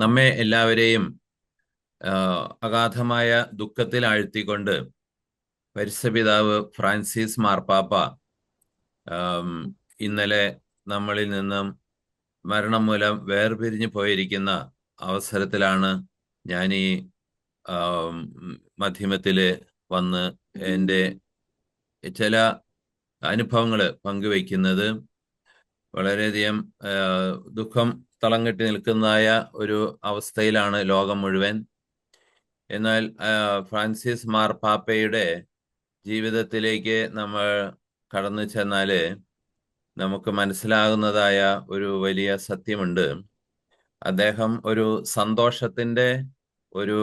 നമ്മെ എല്ലാവരെയും അഗാധമായ ദുഃഖത്തിൽ ആഴ്ത്തിക്കൊണ്ട് പരിസപിതാവ് ഫ്രാൻസിസ് മാർപ്പാപ്പ ഇന്നലെ നമ്മളിൽ നിന്നും മരണം മൂലം വേർപിരിഞ്ഞു പോയിരിക്കുന്ന അവസരത്തിലാണ് ഞാൻ ഈ മാധ്യമത്തിൽ വന്ന് എന്റെ ചില അനുഭവങ്ങൾ പങ്കുവയ്ക്കുന്നത്. വളരെയധികം ദുഃഖം തളം കെട്ടി നിൽക്കുന്നതായ ഒരു അവസ്ഥയിലാണ് ലോകം മുഴുവൻ. എന്നാൽ ഫ്രാൻസിസ് മാർപ്പാപ്പയുടെ ജീവിതത്തിലേക്ക് നമ്മൾ കടന്നു ചെന്നാൽ നമുക്ക് മനസ്സിലാകുന്നതായ ഒരു വലിയ സത്യമുണ്ട്. അദ്ദേഹം ഒരു സന്തോഷത്തിന്റെ ഒരു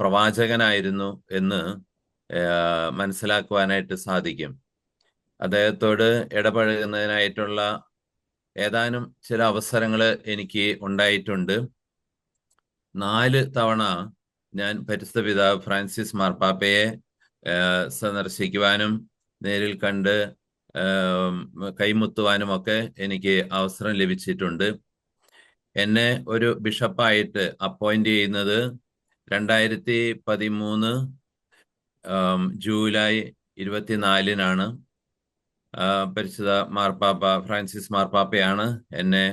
പ്രവാചകനായിരുന്നു എന്ന് മനസ്സിലാക്കുവാനായിട്ട് സാധിക്കും. അദ്ദേഹത്തോട് ഇടപഴകുന്നതിനായിട്ടുള്ള ഏതാനും ചില അവസരങ്ങൾ എനിക്ക് ഉണ്ടായിട്ടുണ്ട്. നാല് തവണ ഞാൻ പരിസ്ഥിതി പിതാവ് ഫ്രാൻസിസ് മാർപ്പാപ്പയെ സന്ദർശിക്കുവാനും നേരിൽ കണ്ട് കൈമുത്തുവാനും ഒക്കെ എനിക്ക് അവസരം ലഭിച്ചിട്ടുണ്ട്. എന്നെ ഒരു ബിഷപ്പായിട്ട് അപ്പോയിന്റ് ചെയ്യുന്നത് രണ്ടായിരത്തി പതിമൂന്ന് ജൂലൈ ഇരുപത്തിനാലിനാണ്. പരിശുദ്ധ മാർപ്പാപ്പ ഫ്രാൻസിസ് മാർപ്പാപ്പയാണ് എന്നെ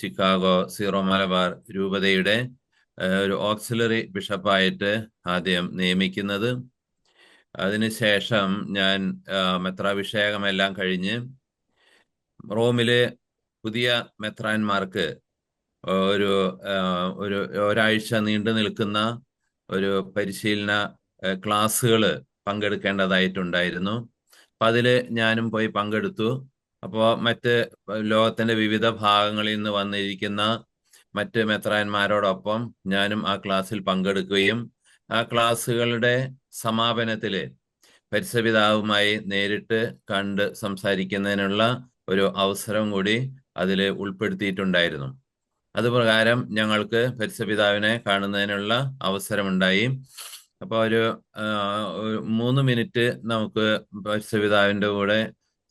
ചിക്കാഗോ സീറോ മലബാർ രൂപതയുടെ ഒരു ഓക്സിലറി ബിഷപ്പായിട്ട് ആദ്യം നിയമിക്കുന്നത്. അതിനുശേഷം ഞാൻ മെത്രാഭിഷേകമെല്ലാം കഴിഞ്ഞ് റോമിലെ പുതിയ മെത്രാന്മാർക്ക് ഒരു ഒരു ഒരാഴ്ച നീണ്ടു നിൽക്കുന്ന ഒരു പരിശീലന ക്ലാസ്സുകൾ പങ്കെടുക്കേണ്ടതായിട്ടുണ്ടായിരുന്നു. അപ്പം അതിൽ ഞാനും പോയി പങ്കെടുത്തു. അപ്പോൾ മറ്റ് ലോകത്തിന്റെ വിവിധ ഭാഗങ്ങളിൽ നിന്ന് വന്നിരിക്കുന്ന മറ്റ് മെത്രാന്മാരോടൊപ്പം ഞാനും ആ ക്ലാസ്സിൽ പങ്കെടുക്കുകയും ആ ക്ലാസ്സുകളുടെ സമാപനത്തിൽ പരിസപിതാവുമായി നേരിട്ട് കണ്ട് സംസാരിക്കുന്നതിനുള്ള ഒരു അവസരം കൂടി അതിൽ ഉൾപ്പെടുത്തിയിട്ടുണ്ടായിരുന്നു. അതുപ്രകാരം ഞങ്ങൾക്ക് പരിസപിതാവിനെ കാണുന്നതിനുള്ള അവസരമുണ്ടായി. അപ്പോൾ ഒരു മൂന്ന് മിനിറ്റ് നമുക്ക് പരിസപിതാവിന്റെ കൂടെ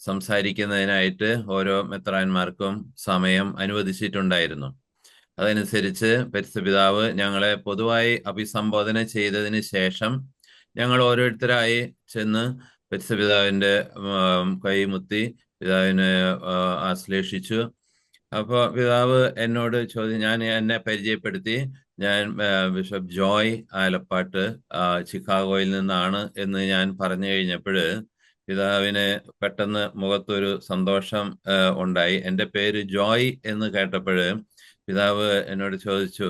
സംസാരിക്കുന്നതിനായിട്ട് ഓരോ മെത്രാന്മാർക്കും സമയം അനുവദിച്ചിട്ടുണ്ടായിരുന്നു. അതനുസരിച്ച് പരിസ്ഥപിതാവ് ഞങ്ങളെ പൊതുവായി അഭിസംബോധന ചെയ്തതിന് ശേഷം ഞങ്ങൾ ഓരോരുത്തരായി ചെന്ന് പരിസ്ഥപിതാവിന്റെ കൈമുത്തി പിതാവിനെ ആശ്ലേഷിച്ചു. അപ്പോൾ പിതാവ് എന്നോട് ചോദ്യം ഞാൻ എന്നെ പരിചയപ്പെടുത്തി. ഞാൻ ബിഷപ്പ് ജോയ് ആലപ്പാട്ട് ചിക്കാഗോയിൽ നിന്നാണ് എന്ന് ഞാൻ പറഞ്ഞു കഴിഞ്ഞപ്പോൾ പിതാവിന് പെട്ടെന്ന് മുഖത്തൊരു സന്തോഷം ഉണ്ടായി. എന്റെ പേര് ജോയ് എന്ന് കേട്ടപ്പോൾ പിതാവ് എന്നോട് ചോദിച്ചു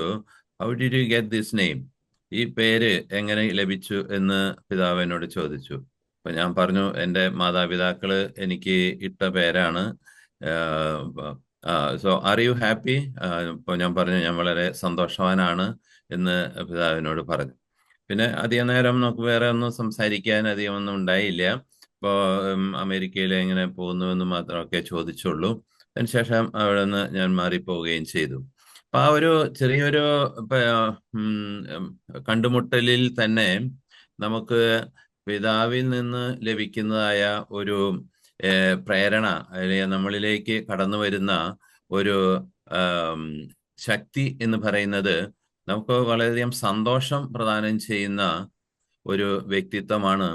how did you get this name ഈ പേര് എങ്ങനെ ലഭിച്ചു? എന്ന് പിതാവ് എന്നോട് ചോദിച്ചു. അപ്പൊ ഞാൻ പറഞ്ഞു എന്റെ മാതാപിതാക്കൾ എനിക്ക് ഇട്ട പേരാണ് സോ ആർ യു ഹാപ്പി? ഇപ്പോൾ ഞാൻ പറഞ്ഞു ഞാൻ വളരെ സന്തോഷവാനാണ് എന്ന് പിതാവിനോട് പറഞ്ഞു. പിന്നെ അധികം നേരം നമുക്ക് വേറെ ഒന്നും സംസാരിക്കാൻ അധികം ഒന്നും ഉണ്ടായില്ല. ഇപ്പോൾ അമേരിക്കയിൽ എങ്ങനെ പോകുന്നു എന്ന് മാത്രമൊക്കെ ചോദിച്ചുള്ളൂ. അതിനുശേഷം അവിടെ നിന്ന് ഞാൻ മാറിപ്പോവുകയും ചെയ്തു. അപ്പൊ ആ ഒരു ചെറിയൊരു കണ്ടുമുട്ടലിൽ തന്നെ നമുക്ക് പിതാവിൽ നിന്ന് ലഭിക്കുന്നതായ ഒരു പ്രേരണ നമ്മളിലേക്ക് കടന്നു വരുന്ന ഒരു ശക്തി എന്ന് പറയുന്നത് നമുക്ക് വളരെയധികം സന്തോഷം പ്രദാനം ചെയ്യുന്ന ഒരു വ്യക്തിത്വമാണ്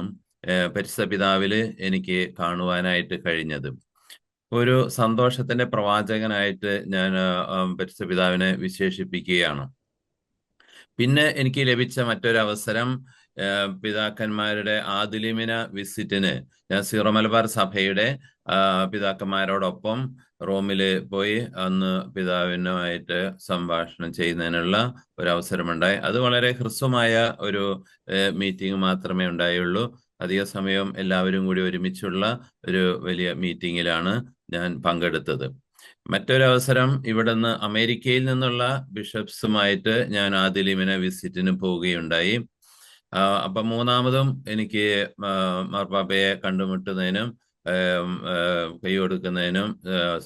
പരിസ്ഥ പിതാവിൽ എനിക്ക് കാണുവാനായിട്ട് കഴിഞ്ഞത്. ഒരു സന്തോഷത്തിന്റെ പ്രവാചകനായിട്ട് ഞാൻ പരിസ്ഥ പിതാവിനെ വിശേഷിപ്പിക്കുകയാണ്. പിന്നെ എനിക്ക് ലഭിച്ച മറ്റൊരു അവസരം പിതാക്കന്മാരുടെ ആദിലിമിന വിസിറ്റിന് ഞാൻ സീറോ മലബാർ സഭയുടെ പിതാക്കന്മാരോടൊപ്പം റോമിൽ പോയി അന്ന് പിതാവിനുമായിട്ട് സംഭാഷണം ചെയ്യുന്നതിനുള്ള ഒരു അവസരമുണ്ടായി അത് വളരെ ഹ്രസ്വമായ ഒരു മീറ്റിംഗ് മാത്രമേ ഉണ്ടായുള്ളൂ. അധിക സമയം എല്ലാവരും കൂടി ഒരുമിച്ചുള്ള ഒരു വലിയ മീറ്റിങ്ങിലാണ് ഞാൻ പങ്കെടുത്തത്. മറ്റൊരു അവസരം ഇവിടുന്ന് അമേരിക്കയിൽ നിന്നുള്ള ബിഷപ്സുമായിട്ട് ഞാൻ ആദിലിമിനെ വിസിറ്റിന് പോവുകയുണ്ടായി. അപ്പൊ മൂന്നാമതും എനിക്ക് മാർപ്പാപ്പയെ കണ്ടുമുട്ടുന്നതിനും കൈ കൊടുക്കുന്നതിനും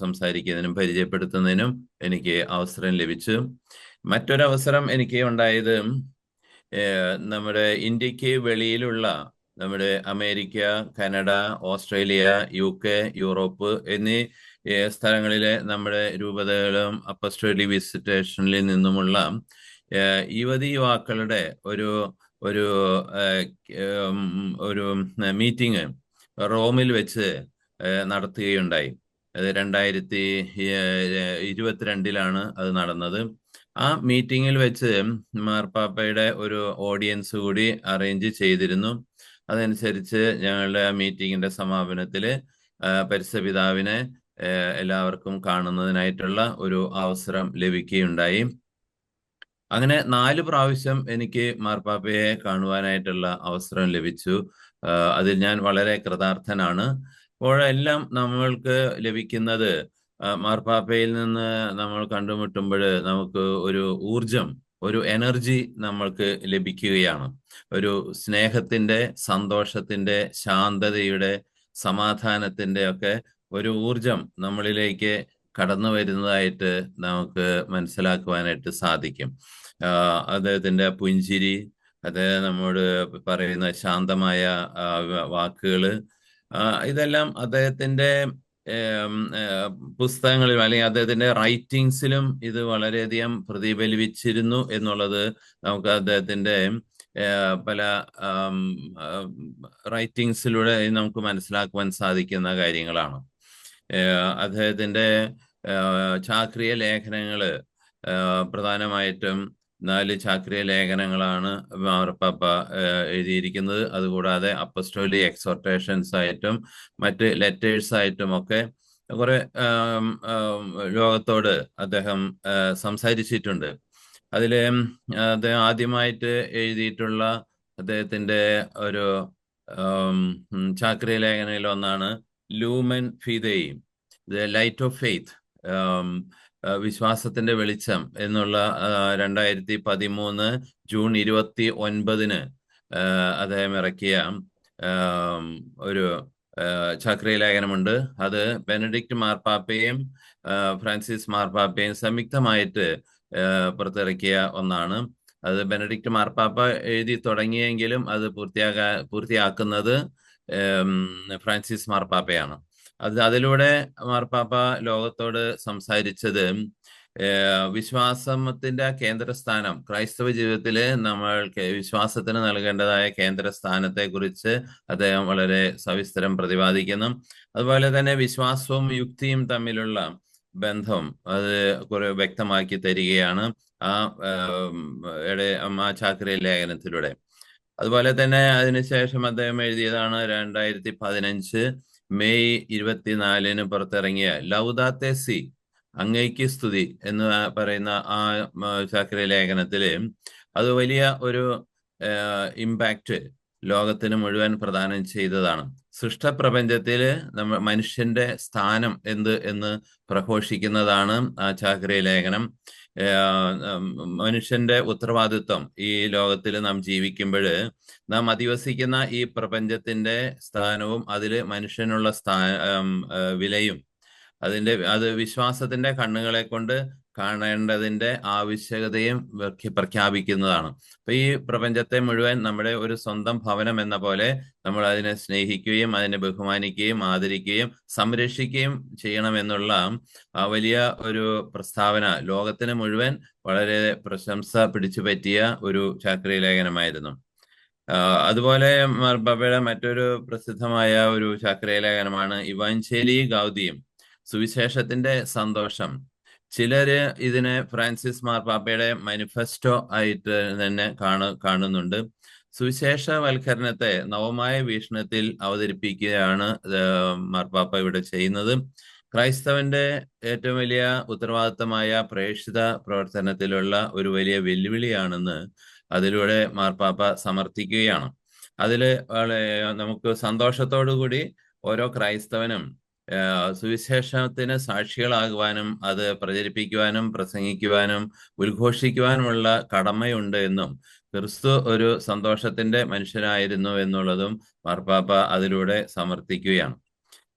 സംസാരിക്കുന്നതിനും പരിചയപ്പെടുത്തുന്നതിനും എനിക്ക് അവസരം ലഭിച്ചു. മറ്റൊരവസരം എനിക്ക് ഉണ്ടായത് നമ്മുടെ ഇന്ത്യയ്ക്ക് വെളിയിലുള്ള നമ്മുടെ America Canada Australia U K Europe എന്നീ സ്ഥലങ്ങളിലെ നമ്മുടെ രൂപതകളും അപ്പസ്റ്റോലി വിസിറ്റേഷനിൽ നിന്നുമുള്ള യുവതി യുവാക്കളുടെ ഒരു ഒരു ഒരു മീറ്റിംഗ് റോമിൽ വെച്ച് നടത്തുകയുണ്ടായി. അത് രണ്ടായിരത്തി ഇരുപത്തിരണ്ടിലാണ് അത് നടന്നത്. ആ മീറ്റിംഗിൽ വെച്ച് മാർപ്പാപ്പയുടെ ഒരു ഓഡിയൻസ് കൂടി അറേഞ്ച് ചെയ്തിരുന്നു. അതനുസരിച്ച് ഞങ്ങളുടെ ആ മീറ്റിംഗിന്റെ സമാപനത്തിൽ പരിസപിതാവിനെ എല്ലാവർക്കും കാണുന്നതിനായിട്ടുള്ള ഒരു അവസരം ലഭിക്കുകയുണ്ടായി. അങ്ങനെ നാല് പ്രാവശ്യം എനിക്ക് മാർപ്പാപ്പയെ കാണുവാനായിട്ടുള്ള അവസരം ലഭിച്ചു. അതിൽ ഞാൻ വളരെ കൃതാർത്ഥനാണ്. അപ്പോഴെല്ലാം നമ്മൾക്ക് ലഭിക്കുന്നത് മാർപ്പാപ്പയിൽ നിന്ന് നമ്മൾ കണ്ടുമുട്ടുമ്പോൾ നമുക്ക് ഒരു ഊർജം ഒരു എനർജി നമ്മൾക്ക് ലഭിക്കുകയാണ്. ഒരു സ്നേഹത്തിന്റെ സന്തോഷത്തിന്റെ ശാന്തതയുടെ സമാധാനത്തിന്റെ ഒക്കെ ഒരു ഊർജം നമ്മളിലേക്ക് കടന്നു വരുന്നതായിട്ട് നമുക്ക് മനസ്സിലാക്കുവാനായിട്ട് സാധിക്കും. അദ്ദേഹത്തിന്റെ പുഞ്ചിരി അദ്ദേഹം നമ്മോട് പറയുന്ന ശാന്തമായ വാക്കുകൾ ഇതെല്ലാം അദ്ദേഹത്തിന്റെ പുസ്തകങ്ങളിലും അല്ലെങ്കിൽ അദ്ദേഹത്തിന്റെ റൈറ്റിങ്സിലും ഇത് വളരെയധികം പ്രതിഫലിപ്പിച്ചിരുന്നു എന്നുള്ളത് നമുക്ക് അദ്ദേഹത്തിന്റെ പല റൈറ്റിങ്സിലൂടെ നമുക്ക് മനസ്സിലാക്കുവാൻ സാധിക്കുന്ന കാര്യങ്ങളാണ്. അദ്ദേഹത്തിന്റെ ചാക്രിയ ലേഖനങ്ങൾ ഏഹ്, പ്രധാനമായിട്ടും നാല് ചാക്രിയ ലേഖനങ്ങളാണ് മാർപ്പാപ്പ എഴുതിയിരിക്കുന്നത്. അതുകൂടാതെ അപ്പസ്റ്റോലി എക്സോർട്ടേഷൻസ് ആയിട്ടും മറ്റ് ലെറ്റേഴ്സ് ആയിട്ടും ഒക്കെ കുറെ ലോകത്തോട് അദ്ദേഹം സംസാരിച്ചിട്ടുണ്ട്. അതിൽ അദ്ദേഹം ആദ്യമായിട്ട് എഴുതിയിട്ടുള്ള അദ്ദേഹത്തിന്റെ ഒരു ചാക്രിയ ലേഖനയിൽ ഒന്നാണ് ലൂമൻ ഫീതയും ദ ലൈറ്റ് ഓഫ് ഫെയ്ത്ത്. വിശ്വാസത്തിന്റെ വെളിച്ചം എന്നുള്ള രണ്ടായിരത്തി പതിമൂന്ന് ജൂൺ ഇരുപത്തി ഒൻപതിന് അദ്ദേഹം ഇറക്കിയ ഒരു ആ, ലേഖനമുണ്ട് അത് ബെനഡിക്ട് മാർപ്പാപ്പയും ഫ്രാൻസിസ് മാർപ്പാപ്പയും സംയുക്തമായിട്ട് പുറത്തിറക്കിയ ഒന്നാണ്. അത് ബെനഡിക്ട് മാർപ്പാപ്പ എഴുതി തുടങ്ങിയെങ്കിലും അത് പൂർത്തിയാകാ പൂർത്തിയാക്കുന്നത് ഫ്രാൻസിസ് മാർപ്പാപ്പയാണ് അത് അതിലൂടെ മാർപ്പാപ്പ ലോകത്തോട് സംസാരിച്ചത് വിശ്വാസത്തിന്റെ കേന്ദ്രസ്ഥാനം ക്രൈസ്തവ ജീവിതത്തിൽ നമ്മൾ വിശ്വാസത്തിന് നൽകേണ്ടതായ കേന്ദ്രസ്ഥാനത്തെ കുറിച്ച് അദ്ദേഹം വളരെ സവിസ്തരം പ്രതിപാദിക്കുന്നു. അതുപോലെ തന്നെ വിശ്വാസവും യുക്തിയും തമ്മിലുള്ള ബന്ധം അത് കുറെ വ്യക്തമാക്കി തരികയാണ് ആ ആ ചാക്രിയ ലേഖനത്തിലൂടെ. അതുപോലെ തന്നെ അതിനുശേഷം അദ്ദേഹം എഴുതിയതാണ് രണ്ടായിരത്തി പതിനഞ്ച് മെയ് ഇരുപത്തിനാലിന് പുറത്തിറങ്ങിയ ലൗദാത്തെ സി അങ്ങയ്ക്ക് സ്തുതി എന്ന് പറയുന്ന ആ ചാക്രി ലേഖനത്തിൽ അത് വലിയ ഒരു ഇമ്പാക്റ്റ് ലോകത്തിന് മുഴുവൻ പ്രദാനം ചെയ്തതാണ്. സൃഷ്ടപ്രപഞ്ചത്തിൽ നമ്മ മനുഷ്യന്റെ സ്ഥാനം എന്ത് എന്ന് പ്രഘോഷിക്കുന്നതാണ് ആ ചാക്രി ലേഖനം. മനുഷ്യന്റെ ഉത്തരവാദിത്വം ഈ ലോകത്തിൽ നാം ജീവിക്കുമ്പോൾ നാം അധിവസിക്കുന്ന ഈ പ്രപഞ്ചത്തിന്റെ സ്ഥാനവും അതിൽ മനുഷ്യനുള്ള സ്ഥാ ഉം, വിലയും അതിന്റെ അത് വിശ്വാസത്തിന്റെ കണ്ണുകളെ കൊണ്ട് കാണേണ്ടതിന്റെ ആവശ്യകതയും പ്രഖ്യാപിക്കുന്നതാണ്. അപ്പൊ ഈ പ്രപഞ്ചത്തെ മുഴുവൻ നമ്മുടെ ഒരു സ്വന്തം ഭവനം എന്ന പോലെ നമ്മൾ അതിനെ സ്നേഹിക്കുകയും അതിനെ ബഹുമാനിക്കുകയും ആദരിക്കുകയും സംരക്ഷിക്കുകയും ചെയ്യണമെന്നുള്ള വലിയ ഒരു പ്രസ്താവന ലോകത്തിന് മുഴുവൻ വളരെ പ്രശംസ പിടിച്ചു പറ്റിയ ഒരു ചാക്രിയ ലേഖനമായിരുന്നു അതുപോലെ മാർപ്പാപ്പയുടെ മറ്റൊരു പ്രസിദ്ധമായ ഒരു ചാക്രിയ ലേഖനമാണ് ഇവാഞ്ചേലി ഗൗതിയും. സുവിശേഷത്തിന്റെ സന്തോഷം. ചിലര് ഇതിനെ ഫ്രാൻസിസ് മാർപ്പാപ്പയുടെ മാനിഫെസ്റ്റോ ആയിട്ട് തന്നെ കാണു കാണുന്നുണ്ട്. സുവിശേഷവൽക്കരണത്തെ നവമായ വീക്ഷണത്തിൽ അവതരിപ്പിക്കുകയാണ് മാർപ്പാപ്പ ഇവിടെ ചെയ്യുന്നത്. ക്രൈസ്തവന്റെ ഏറ്റവും വലിയ ഉത്തരവാദിത്തമായ പ്രേക്ഷിത പ്രവർത്തനത്തിലുള്ള ഒരു വലിയ വെല്ലുവിളിയാണെന്ന് അതിലൂടെ മാർപ്പാപ്പ സമർത്ഥിക്കുകയാണ്. അതിൽ നമുക്ക് സന്തോഷത്തോടു കൂടി ഓരോ ക്രൈസ്തവനും സുവിശേഷത്തിന് സാക്ഷികളാകുവാനും അത് പ്രചരിപ്പിക്കുവാനും പ്രസംഗിക്കുവാനും ഉദ്ഘോഷിക്കുവാനുമുള്ള കടമയുണ്ട് എന്നും ക്രിസ്തു ഒരു സന്തോഷത്തിന്റെ മനുഷ്യനായിരുന്നു എന്നുള്ളതും മാർപ്പാപ്പ അതിലൂടെ സമർത്ഥിക്കുകയാണ്.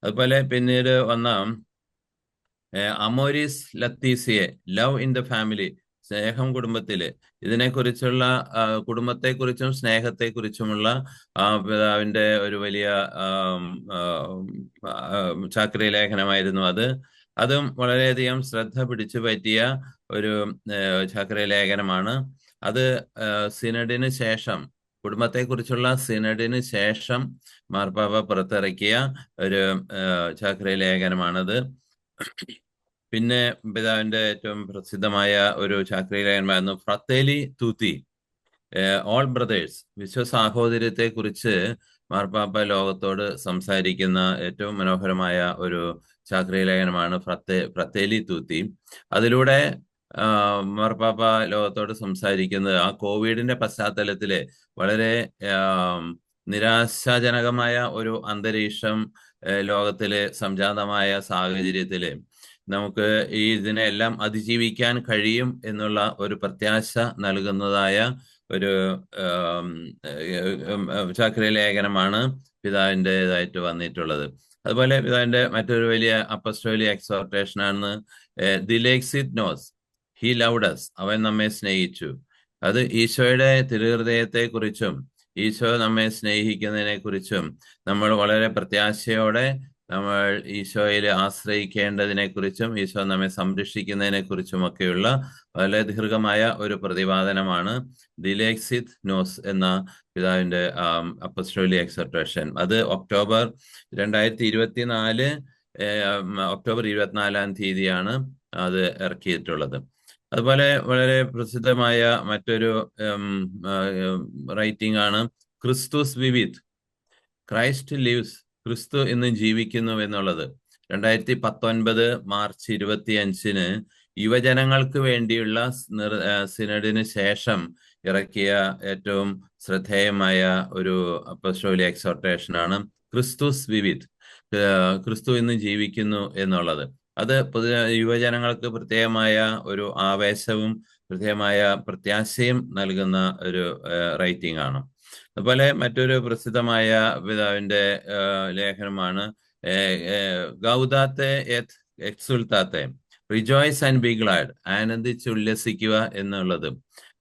അതുപോലെ പിന്നീട് വന്ന അമോരിസ് ലത്തീസിയെ ലവ് ഇൻ ദ ഫാമിലി സ്നേഹം കുടുംബത്തിൽ. ഇതിനെക്കുറിച്ചുള്ള കുടുംബത്തെക്കുറിച്ചും സ്നേഹത്തെക്കുറിച്ചുമുള്ള ആ പിതാവിന്റെ ഒരു വലിയ ചാക്രി ലേഖനമായിരുന്നു അത്. അതും വളരെയധികം ശ്രദ്ധ പിടിച്ചു പറ്റിയ ഒരു ചാക്രി ലേഖനമാണ് അത് സിനഡിന് ശേഷം കുടുംബത്തെക്കുറിച്ചുള്ള സിനഡിന് ശേഷം മാർപ്പാപ്പ പുറത്തിറക്കിയ ഒരു ചാക്രി ലേഖനമാണത് പിന്നെ പിതാവിന്റെ ഏറ്റവും പ്രസിദ്ധമായ ഒരു ചാക്രിക ഫ്രത്തേലി തൂത്തി. ഓൾ ബ്രദേഴ്സ് വിശ്വ സാഹോദര്യത്തെ കുറിച്ച് മാർപ്പാപ്പ ലോകത്തോട് സംസാരിക്കുന്ന ഏറ്റവും മനോഹരമായ ഒരു ശാസ്ത്രീയ ലേഖനമാണ് ഫ്രത്തേ ഫ്രത്തേലി തൂത്തി. അതിലൂടെ മാർപ്പാപ്പ ലോകത്തോട് സംസാരിക്കുന്നത് ആ കോവിഡിന്റെ പശ്ചാത്തലത്തിൽ വളരെ നിരാശാജനകമായ ഒരു അന്തരീക്ഷം ലോകത്തിലെ സംജാതമായ സാഹചര്യത്തിൽ നമുക്ക് ഈ ഇതിനെല്ലാം അതിജീവിക്കാൻ കഴിയും എന്നുള്ള ഒരു പ്രത്യാശ നൽകുന്നതായ ഒരു ചാക്രി ലേഖനമാണ് പിതാവിന്റെതായിട്ട് വന്നിട്ടുള്ളത്. അതുപോലെ പിതാവിന്റെ മറ്റൊരു വലിയ അപ്പസ്റ്റോലി എക്സോർട്ടേഷൻ ആണ് ദിലേക്സിത് നോസ്. ഹി ലൗഡസ് അവൻ നമ്മെ സ്നേഹിച്ചു. അത് ഈശോയുടെ തിരുഹൃദയത്തെ കുറിച്ചും ഈശോ നമ്മെ സ്നേഹിക്കുന്നതിനെ കുറിച്ചും നമ്മൾ വളരെ പ്രത്യാശയോടെ നമ്മൾ ഈശോയിൽ ആശ്രയിക്കേണ്ടതിനെ കുറിച്ചും ഈശോ നമ്മെ സംരക്ഷിക്കുന്നതിനെ കുറിച്ചുമൊക്കെയുള്ള വളരെ ദീർഘമായ ഒരു പ്രതിപാദനമാണ് ദിലേക്സിത് നോസ് എന്ന പിതാവിന്റെ അപ്പസ്റ്റോലി എക്സർട്ടേഷൻ. അത് ഒക്ടോബർ രണ്ടായിരത്തി ഇരുപത്തിനാല് ഒക്ടോബർ ഇരുപത്തിനാലാം തീയതിയാണ് അത് ഇറക്കിയിട്ടുള്ളത്. അതുപോലെ വളരെ പ്രസിദ്ധമായ മറ്റൊരു റൈറ്റിംഗ് ആണ് ക്രിസ്തുസ് വിവിത്. ക്രൈസ്റ്റ് ലിവ്സ് ക്രിസ്തു ഇന്ന് ജീവിക്കുന്നു എന്നുള്ളത്. രണ്ടായിരത്തി പത്തൊൻപത് മാർച്ച് ഇരുപത്തി അഞ്ചിന് യുവജനങ്ങൾക്ക് വേണ്ടിയുള്ള സിനഡിന് ശേഷം ഇറക്കിയ ഏറ്റവും ശ്രദ്ധേയമായ ഒരു അപ്പസ്റ്റോലി എക്സോർട്ടേഷൻ ആണ് ക്രിസ്തുസ് വിവിധ്. ക്രിസ്തു ഇന്ന് ജീവിക്കുന്നു എന്നുള്ളത്. അത് പൊതു യുവജനങ്ങൾക്ക് പ്രത്യേകമായ ഒരു ആവേശവും പ്രത്യേകമായ പ്രത്യാശയും നൽകുന്ന ഒരു റൈറ്റിംഗ് ആണ് അതുപോലെ മറ്റൊരു പ്രസിദ്ധമായ പിതാവിന്റെ ലേഖനമാണ് ഗൗദാത്തെ എക്സുൽത്താത്തെ റിജോയ്സ് ആൻഡ് ബി ഗ്ലാഡ് ആനന്ദിച്ച് ഉല്ലസിക്കുക എന്നുള്ളത്.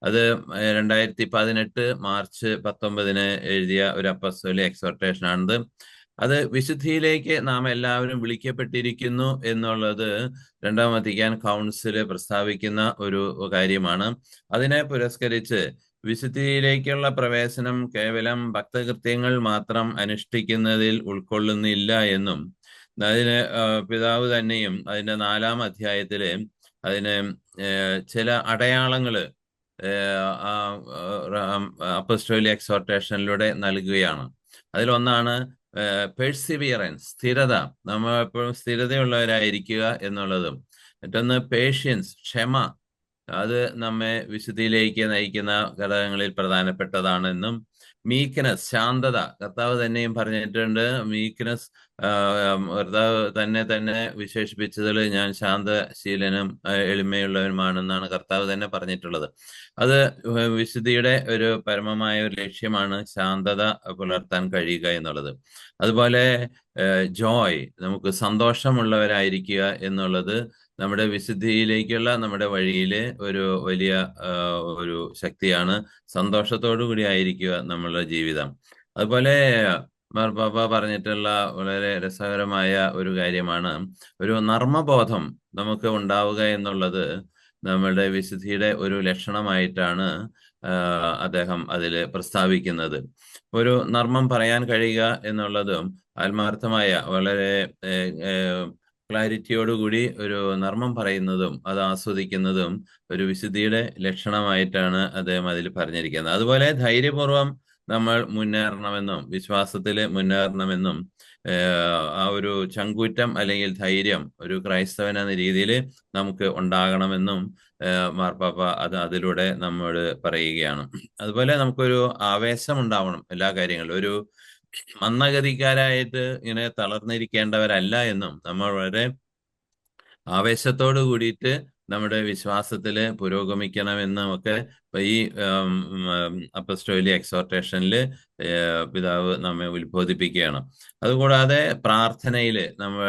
അത് രണ്ടായിരത്തി പതിനെട്ട് മാർച്ച് പത്തൊമ്പതിന് എഴുതിയ ഒരു അപ്പസ്വലി എക്സോർട്ടേഷൻ ആണിത് അത് വിശുദ്ധിയിലേക്ക് നാം എല്ലാവരും വിളിക്കപ്പെട്ടിരിക്കുന്നു എന്നുള്ളത് രണ്ടാം വത്തിക്കാൻ കൗൺസിൽ പ്രസ്താവിക്കുന്ന ഒരു കാര്യമാണ്. അതിനെ പുരസ്കരിച്ച് വിശുദ്ധിയിലേക്കുള്ള പ്രവേശനം കേവലം ഭക്തകൃത്യങ്ങൾ മാത്രം അനുഷ്ഠിക്കുന്നതിൽ ഉൾക്കൊള്ളുന്നില്ല എന്നും അതിന് പിതാവ് തന്നെയും അതിന്റെ നാലാം അധ്യായത്തിൽ അതിന് ചില അടയാളങ്ങൾ അപ്പസ്റ്റോലി എക്സോർട്ടേഷനിലൂടെ നൽകുകയാണ്. അതിലൊന്നാണ് പേഴ്സിവിയറൻസ് സ്ഥിരത. നമ്മൾ എപ്പോഴും സ്ഥിരതയുള്ളവരായിരിക്കുക എന്നുള്ളതും. മറ്റൊന്ന് പേഷ്യൻസ് ക്ഷമ. അത് നമ്മെ വിശുദ്ധിയിലേക്ക് നയിക്കുന്ന ഘടകങ്ങളിൽ പ്രധാനപ്പെട്ടതാണെന്നും മീക്ക്നെസ് ശാന്തത കർത്താവ് തന്നെയും പറഞ്ഞിട്ടുണ്ട്. മീക്ക്നെസ് കർത്താവ് തന്നെ തന്നെ വിശേഷിപ്പിച്ചതിൽ ഞാൻ ശാന്തശീലനും എളിമയുള്ളവനുമാണെന്നാണ് കർത്താവ് തന്നെ പറഞ്ഞിട്ടുള്ളത്. അത് വിശുദ്ധിയുടെ ഒരു പരമമായ ഒരു ലക്ഷ്യമാണ് ശാന്തത പുലർത്താൻ കഴിയുക എന്നുള്ളത്. അതുപോലെ ജോയ് നമുക്ക് സന്തോഷമുള്ളവരായിരിക്കുക എന്നുള്ളത് നമ്മുടെ വിശുദ്ധിയിലേക്കുള്ള നമ്മുടെ വഴിയിലെ ഒരു വലിയ ഒരു ശക്തിയാണ് സന്തോഷത്തോടു കൂടി ആയിരിക്കുക നമ്മളുടെ ജീവിതം. അതുപോലെ മാർപ്പാപ്പ പറഞ്ഞിട്ടുള്ള വളരെ രസകരമായ ഒരു കാര്യമാണ്. ഒരു നർമ്മബോധം നമുക്ക് ഉണ്ടാവുക എന്നുള്ളത് നമ്മളുടെ വിശുദ്ധിയുടെ ഒരു ലക്ഷണമായിട്ടാണ് അദ്ദേഹം അതിൽ പ്രസ്താവിക്കുന്നത്. ഒരു നർമ്മം പറയാൻ കഴിയുക എന്നുള്ളതും ആത്മാർത്ഥമായ വളരെ ക്ലാരിറ്റിയോടുകൂടി ഒരു നർമ്മം പറയുന്നതും അത് ആസ്വദിക്കുന്നതും ഒരു വിശുദ്ധിയുടെ ലക്ഷണമായിട്ടാണ് അദ്ദേഹം അതിൽ പറഞ്ഞിരിക്കുന്നത്. അതുപോലെ ധൈര്യപൂർവം നമ്മൾ മുന്നേറണമെന്നും വിശ്വാസത്തിൽ മുന്നേറണമെന്നും ആ ഒരു ചങ്കൂറ്റം അല്ലെങ്കിൽ ധൈര്യം ഒരു ക്രൈസ്തവൻ എന്ന രീതിയിൽ നമുക്ക് ഉണ്ടാകണമെന്നും മാർപ്പാപ്പ അത് അതിലൂടെ നമ്മോട് പറയുകയാണ്. അതുപോലെ നമുക്കൊരു ആവേശം ഉണ്ടാവണം എല്ലാ കാര്യങ്ങളിലും. ഒരു മന്ദഗതിക്കാരായിട്ട് ഇങ്ങനെ തളർന്നിരിക്കേണ്ടവരല്ല എന്നും നമ്മൾ വളരെ ആവേശത്തോട് കൂടിയിട്ട് നമ്മുടെ വിശ്വാസത്തിൽ പുരോഗമിക്കണമെന്നും ഒക്കെ ഈ അപ്പസ്റ്റോലി എക്സോർട്ടേഷനിൽ പിതാവ് നമ്മെ ഉത്ബോധിപ്പിക്കുകയാണ്. അതുകൂടാതെ പ്രാർത്ഥനയിൽ നമ്മൾ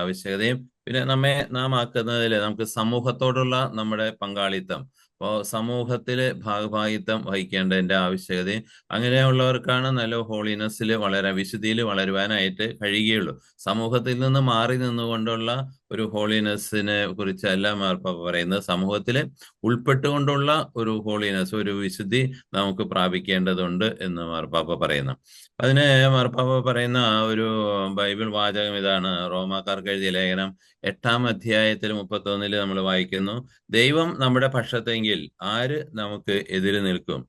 ആവശ്യകതയും പിന്നെ നമ്മെ നാം ആക്കുന്നതിൽ നമുക്ക് സമൂഹത്തോടുള്ള നമ്മുടെ പങ്കാളിത്തം അപ്പോൾ സമൂഹത്തിൽ ഭാഗഭാഗിത്വം വഹിക്കേണ്ടതിന്റെ ആവശ്യകതയും അങ്ങനെയുള്ളവർക്കാണ് നല്ല ഹോളിനെസ്സിൽ വളരെ വിശുദ്ധിയിൽ വളരുവാനായിട്ട് കഴിയുകയുള്ളൂ. സമൂഹത്തിൽ നിന്ന് മാറി നിന്നുകൊണ്ടുള്ള ഒരു ഹോളിനെസ്സിനെ കുറിച്ചല്ല മാർപ്പാപ്പ പറയുന്നത് സമൂഹത്തിൽ ഉൾപ്പെട്ടുകൊണ്ടുള്ള ഒരു ഹോളിനെസ് ഒരു വിശുദ്ധി നമുക്ക് പ്രാപിക്കേണ്ടതുണ്ട് എന്ന് മാർപ്പാപ്പ പറയുന്നു. അതിന് മാർപ്പാപ്പ പറയുന്ന ഒരു ബൈബിൾ വാചകം ഇതാണ്. റോമാക്കാർക്ക് എഴുതിയ ലേഖനം എട്ടാം അധ്യായത്തിൽ മുപ്പത്തൊന്നിൽ നമ്മൾ വായിക്കുന്നു. ദൈവം നമ്മുടെ പക്ഷത്തെങ്കിൽ ആര് നമുക്ക് എതിര് നിൽക്കും?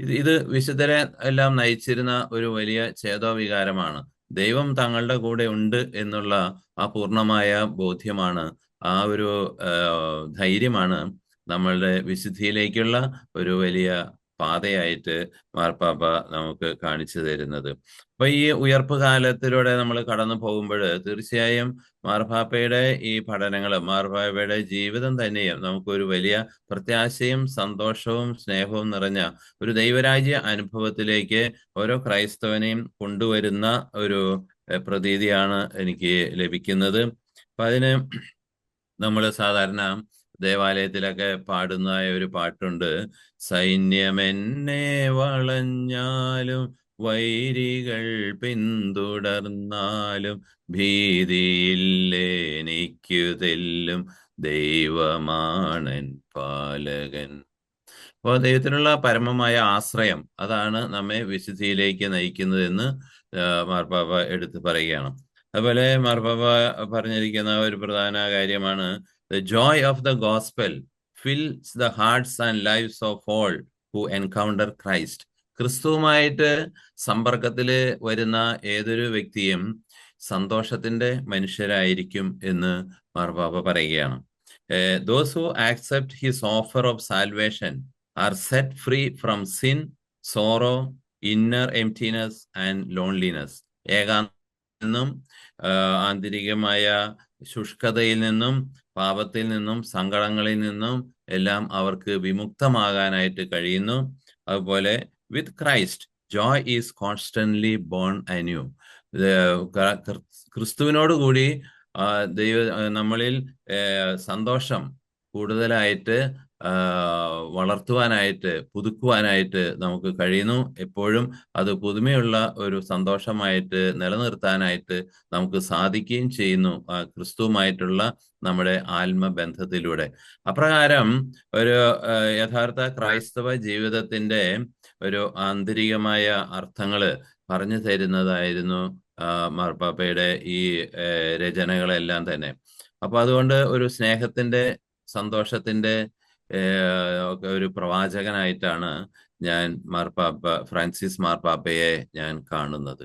ഇത് ഇത് വിശുദ്ധരെ എല്ലാം നയിച്ചിരുന്ന ഒരു വലിയ ചേതോവികാരമാണ് ദൈവം തങ്ങളുടെ കൂടെ ഉണ്ട് എന്നുള്ള ആ പൂർണമായ ബോധ്യമാണ് ആ ഒരു ധൈര്യമാണ് നമ്മളുടെ വിശുദ്ധിയിലേക്കുള്ള ഒരു വലിയ പാതയായിട്ട് മാർപ്പാപ്പ നമുക്ക് കാണിച്ചു തരുന്നത്. അപ്പൊ ഈ ഉയർപ്പ് കാലത്തിലൂടെ നമ്മൾ കടന്നു പോകുമ്പോൾ തീർച്ചയായും മാർഭാപ്പയുടെ ഈ പഠനങ്ങളും മാർഭാപ്പയുടെ ജീവിതം തന്നെയും നമുക്കൊരു വലിയ പ്രത്യാശയും സന്തോഷവും സ്നേഹവും നിറഞ്ഞ ഒരു ദൈവരാജ്യ അനുഭവത്തിലേക്ക് ഓരോ ക്രൈസ്തവനെയും കൊണ്ടുവരുന്ന ഒരു പ്രതീതിയാണ് എനിക്ക് ലഭിക്കുന്നത്. അപ്പൊ അതിന് നമ്മൾ സാധാരണ ദേവാലയത്തിലൊക്കെ പാടുന്നതായ ഒരു പാട്ടുണ്ട്. സൈന്യമെന്നെ വളഞ്ഞാലും വൈരികൾ പിന്തുടർന്നാലും ഭീതിയില്ലേനിക്കു തെല്ലും ദൈവമാണൻ പാലകൻ. അപ്പോൾ ദൈവത്തിനുള്ള പരമമായ ആശ്രയം അതാണ് നമ്മെ വിശുദ്ധിയിലേക്ക് നയിക്കുന്നതെന്ന് മാർപ്പാപ്പ എടുത്തു പറയുകയാണ്. അതുപോലെ മാർപ്പാപ്പ പറഞ്ഞിരിക്കുന്ന ഒരു പ്രധാന കാര്യമാണ് the joy of the gospel fills the hearts and lives of all who encounter Christ ക്രിസ്തുവുമായിട്ട് സമ്പർക്കത്തിൽ വരുന്ന ഏതൊരു വ്യക്തിയും സന്തോഷത്തിന്റെ മനുഷ്യരായിരിക്കും എന്ന് മാർബാബ പറയുകയാണ്. Those who accept his offer of salvation are set free from sin sorrow inner emptiness and loneliness ഏകാന്തും ആന്തരികമായ ശുഷ്കതയിൽ നിന്നും പാപത്തിൽ നിന്നും സങ്കടങ്ങളിൽ നിന്നും എല്ലാം അവർക്ക് വിമുക്തമാകാനായിട്ട് കഴിയുന്നു. അതുപോലെ with Christ joy is constantly born anew ക്രിസ്തുവിനോട് കൂടി ദൈവ നമ്മളിൽ സന്തോഷം കൂടുതലായിട്ട് വളർത്തുവാനായിട്ട് പുതുക്കുവാനായിട്ട് നമുക്ക് കഴിയുന്നു. എപ്പോഴും അത് പുതുമയുള്ള ഒരു സന്തോഷമായിട്ട് നിലനിർത്താനായിട്ട് നമുക്ക് സാധിക്കുകയും ചെയ്യുന്നു ക്രിസ്തുവുമായിട്ടുള്ള നമ്മുടെ ആത്മബന്ധത്തിലൂടെ. അപ്രകാരം ഒരു യഥാർത്ഥ ക്രൈസ്തവ ജീവിതത്തിന്റെ ഒരു ആന്തരികമായ അർത്ഥങ്ങൾ പറഞ്ഞു തരുന്നതായിരുന്നു മാർപ്പാപ്പയുടെ ഈ രചനകളെല്ലാം തന്നെ. അപ്പൊ അതുകൊണ്ട് ഒരു സ്നേഹത്തിന്റെ സന്തോഷത്തിന്റെ ഒരു പ്രവാചകനായിട്ടാണ് ഞാൻ മാർപ്പാപ്പ ഫ്രാൻസിസ് മാർപ്പാപ്പയെ ഞാൻ കാണുന്നത്.